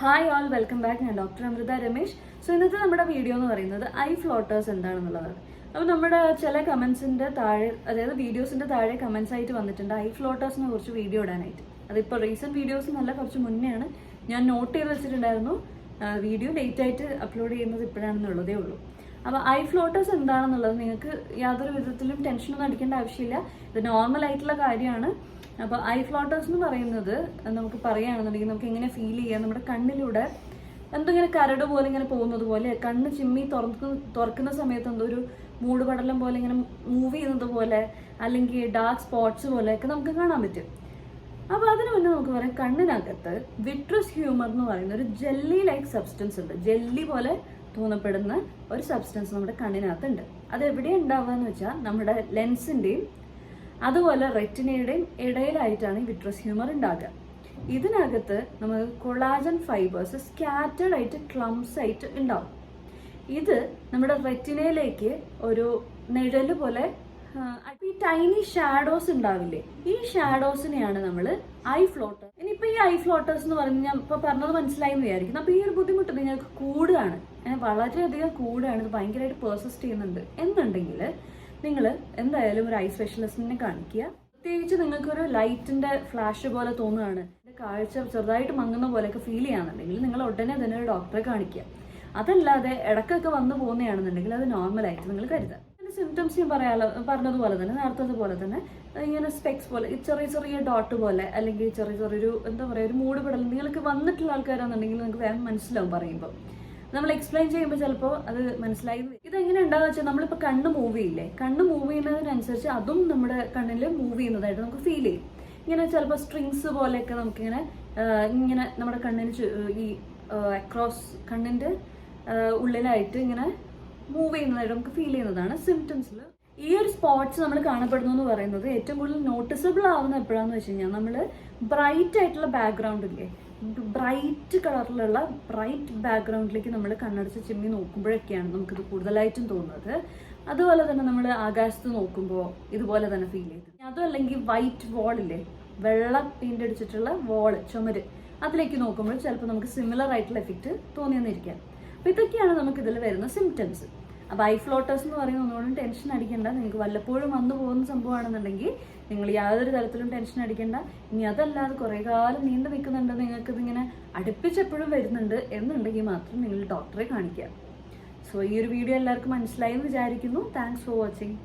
Hi all welcome back ഞാൻ doctor Amrita Ramesh. So ഇന്നത്തെ നമ്മുടെ വീഡിയോ എന്ന് പറയുന്നത് ഐ ഫ്ലോട്ടേഴ്സ് എന്താണെന്നുള്ളതാണ്. അപ്പോൾ നമ്മുടെ ചില കമൻസിന്റെ താഴെ അതായത് വീഡിയോസിന്റെ താഴെ കമൻസ് ആയിട്ട് വന്നിട്ടുണ്ട് ഐ ഫ്ലോട്ടേഴ്സിനെ കുറിച്ച് വീഡിയോ ഇടാനായിട്ട്. അതിപ്പോൾ റീസെന്റ് വീഡിയോസ് നല്ല കുറച്ച് മുന്നെയാണ് ഞാൻ നോട്ട് ചെയ്ത് വെച്ചിട്ടുണ്ടായിരുന്നു. വീഡിയോ ലേറ്റ് ആയിട്ട് അപ്ലോഡ് ചെയ്യുന്നത് ഇപ്പോഴാണെന്നുള്ളതേ ഉള്ളൂ. അപ്പോൾ ഐ ഫ്ലോട്ടേഴ്സ് എന്താണെന്നുള്ളത് നിങ്ങൾക്ക് യാതൊരു വിധത്തിലും ടെൻഷനൊന്നും അടിക്കേണ്ട ആവശ്യമില്ല. ഇത് നോർമൽ ആയിട്ടുള്ള കാര്യമാണ്. അപ്പോൾ ഐ ഫ്ലോട്ടേഴ്സ് എന്ന് പറയുന്നത് നമുക്ക് പറയുകയാണെന്നുണ്ടെങ്കിൽ നമുക്ക് എങ്ങനെ ഫീൽ ചെയ്യാം? നമ്മുടെ കണ്ണിലൂടെ എന്തോ ഇങ്ങനെ കരട് പോലെ ഇങ്ങനെ പോകുന്നത് പോലെ കണ്ണ് ചിമ്മി തുറക്കുന്ന തുറക്കുന്ന സമയത്ത് എന്തോ ഒരു മൂടുപടലം പോലെ ഇങ്ങനെ മൂവ് ചെയ്യുന്നത് പോലെ അല്ലെങ്കിൽ ഡാർക്ക് സ്പോട്ട്സ് പോലെയൊക്കെ നമുക്ക് കാണാൻ പറ്റും. അപ്പോൾ അതിന് മുന്നേ നമുക്ക് പറയാം കണ്ണിനകത്ത് വിട്രസ് ഹ്യൂമർ എന്ന് പറയുന്ന ഒരു ജെല്ലി ലൈക്ക് സബ്സ്റ്റൻസ് ഉണ്ട്. ജെല്ലി പോലെ തോന്നപ്പെടുന്ന ഒരു സബ്സ്റ്റൻസ് നമ്മുടെ കണ്ണിനകത്തുണ്ട്. അത് എവിടെ ഉണ്ടാവുക എന്ന് വെച്ചാൽ നമ്മുടെ ലെൻസിന്റെയും അതുപോലെ റെറ്റിനയുടെയും ഇടയിലായിട്ടാണ് ഈ വിട്രസ് ഹ്യൂമർ ഉണ്ടാകുക ഇതിനകത്ത് നമുക്ക് കൊളാജൻ ഫൈബേഴ്സ് സ്കാറ്റേഡ് ആയിട്ട് ക്ലംസ് ആയിട്ട് ഉണ്ടാവും. ഇത് നമ്മുടെ റെറ്റിനയിലേക്ക് ഒരു നിഴൽ പോലെ ഈ ടൈനി ഷാഡോസ് ഉണ്ടാവില്ലേ? ഈ ഷാഡോസിനെയാണ് നമ്മൾ ഐ ഫ്ലോട്ടർ ഇനിയിപ്പോ ഈ ഐ ഫ്ലോട്ടേഴ്സ് എന്ന് പറഞ്ഞ് ഞാൻ ഇപ്പൊ പറഞ്ഞത് മനസ്സിലായി എന്ന് വിചാരിക്കുന്നു. അപ്പൊ ഈ ഒരു ബുദ്ധിമുട്ട് നിങ്ങൾക്ക് കൂടുകയാണ് വളരെയധികം കൂടുകയാണ് ഇത് ഭയങ്കരമായിട്ട് പേഴ്സിസ്റ്റ് ചെയ്യുന്നുണ്ട്. എന്നുണ്ടെങ്കിൽ നിങ്ങൾ എന്തായാലും ഒരു ഐ സ്പെഷ്യലിസ്റ്റിനെ കാണിക്കുക. പ്രത്യേകിച്ച് നിങ്ങൾക്കൊരു ലൈറ്റിന്റെ ഫ്ലാഷ് പോലെ തോന്നുകയാണ്. കാഴ്ച ചെറുതായിട്ട് മങ്ങുന്ന പോലെയൊക്കെ ഫീൽ ചെയ്യാന്നുണ്ടെങ്കിൽ നിങ്ങൾ ഉടനെ തന്നെ ഒരു ഡോക്ടറെ കാണിക്കുക. അതല്ലാതെ ഇടക്കൊക്കെ വന്നു പോകുന്നതാണെന്നുണ്ടെങ്കിൽ അത് നോർമലായിട്ട് നിങ്ങൾ അതിന്റെ സിംറ്റംസ് ഞാൻ പറയാലോ പറഞ്ഞതുപോലെ തന്നെ നേരത്തെ തന്നെ ഇങ്ങനെ സ്പെക്സ് പോലെ ചെറിയ ചെറിയ ഡോട്ട് പോലെ അല്ലെങ്കിൽ ചെറിയ ചെറിയൊരു എന്താ പറയുക ഒരു മൂട് പെടൽ നിങ്ങൾക്ക് വന്നിട്ടുള്ള ആൾക്കാരാണെന്നുണ്ടെങ്കിൽ നിങ്ങൾക്ക് വേഗം മനസ്സിലാവും പറയുമ്പോൾ നമ്മൾ എക്സ്പ്ലെയിൻ ചെയ്യുമ്പോൾ ചിലപ്പോൾ അത് മനസ്സിലായി. ഇതെങ്ങനെ ഉണ്ടാകുക വെച്ചാൽ നമ്മളിപ്പോൾ കണ്ണ് മൂവ് ചെയ്യില്ലേ? കണ്ണ് മൂവ് ചെയ്യുന്നതിനനുസരിച്ച് അതും നമ്മുടെ കണ്ണിൽ മൂവ് ചെയ്യുന്നതായിട്ട് നമുക്ക് ഫീൽ ചെയ്യും. ഇങ്ങനെ ചിലപ്പോൾ സ്ട്രിങ്സ് പോലെയൊക്കെ നമുക്കിങ്ങനെ ഇങ്ങനെ നമ്മുടെ കണ്ണിന് ഈ അക്രോസ് കണ്ണിന്റെ ഉള്ളിലായിട്ട് ഇങ്ങനെ മൂവ് ചെയ്യുന്നതായിട്ട് നമുക്ക് ഫീൽ ചെയ്യുന്നതാണ് സിംറ്റംസിൽ ഈ ഒരു സ്പോട്ട്സ് നമ്മൾ കാണപ്പെടുന്നു എന്ന് പറയുന്നത് ഏറ്റവും കൂടുതൽ നോട്ടിസബിൾ ആവുന്ന എപ്പോഴാന്ന് വെച്ച് കഴിഞ്ഞാൽ നമ്മൾ ബ്രൈറ്റ് ആയിട്ടുള്ള ബാക്ക്ഗ്രൗണ്ട് ഇല്ലേ ബ്രൈറ്റ് കളറിലുള്ള ബ്രൈറ്റ് ബാക്ക്ഗ്രൗണ്ടിലേക്ക് നമ്മൾ കണ്ണടച്ച് ചിമ്മി നോക്കുമ്പോഴൊക്കെയാണ് നമുക്കിത് കൂടുതലായിട്ടും തോന്നുന്നത്. അതുപോലെ തന്നെ നമ്മൾ ആകാശത്ത് നോക്കുമ്പോൾ ഇതുപോലെ തന്നെ ഫീൽ ചെയ്തു അതുമല്ലെങ്കിൽ വൈറ്റ് വാളില്ലേ വെള്ള പെയിന്റ് അടിച്ചിട്ടുള്ള വാൾ ചുമര് അതിലേക്ക് നോക്കുമ്പോൾ ചിലപ്പോൾ നമുക്ക് സിമിലർ ആയിട്ടുള്ള എഫക്റ്റ് തോന്നിയെന്നിരിക്കാം. അപ്പോൾ ഇതൊക്കെയാണ് നമുക്ക് ഇതിൽ വരുന്ന സിംറ്റംസ് അപ്പോൾ ഐ ഫ്ലോട്ടേഴ്സ് എന്ന് പറയുന്ന ഒന്നുകൊണ്ടും ടെൻഷൻ അടിക്കേണ്ട. നിങ്ങൾക്ക് വല്ലപ്പോഴും വന്നു പോകുന്ന സംഭവമാണെന്നുണ്ടെങ്കിൽ നിങ്ങൾ യാതൊരു തരത്തിലും ടെൻഷൻ അടിക്കേണ്ട. ഇനി അതല്ലാതെ കുറേ കാലം നീണ്ടു നിൽക്കുന്നുണ്ട്. നിങ്ങൾക്ക് ഇതിങ്ങനെ അടുപ്പിച്ചെപ്പോഴും വരുന്നുണ്ട് എന്നുണ്ടെങ്കിൽ മാത്രം നിങ്ങൾ ഡോക്ടറെ കാണിക്കുക. സോ ഈ ഒരു വീഡിയോ എല്ലാവർക്കും മനസ്സിലായി എന്ന് വിചാരിക്കുന്നു. Thanks for watching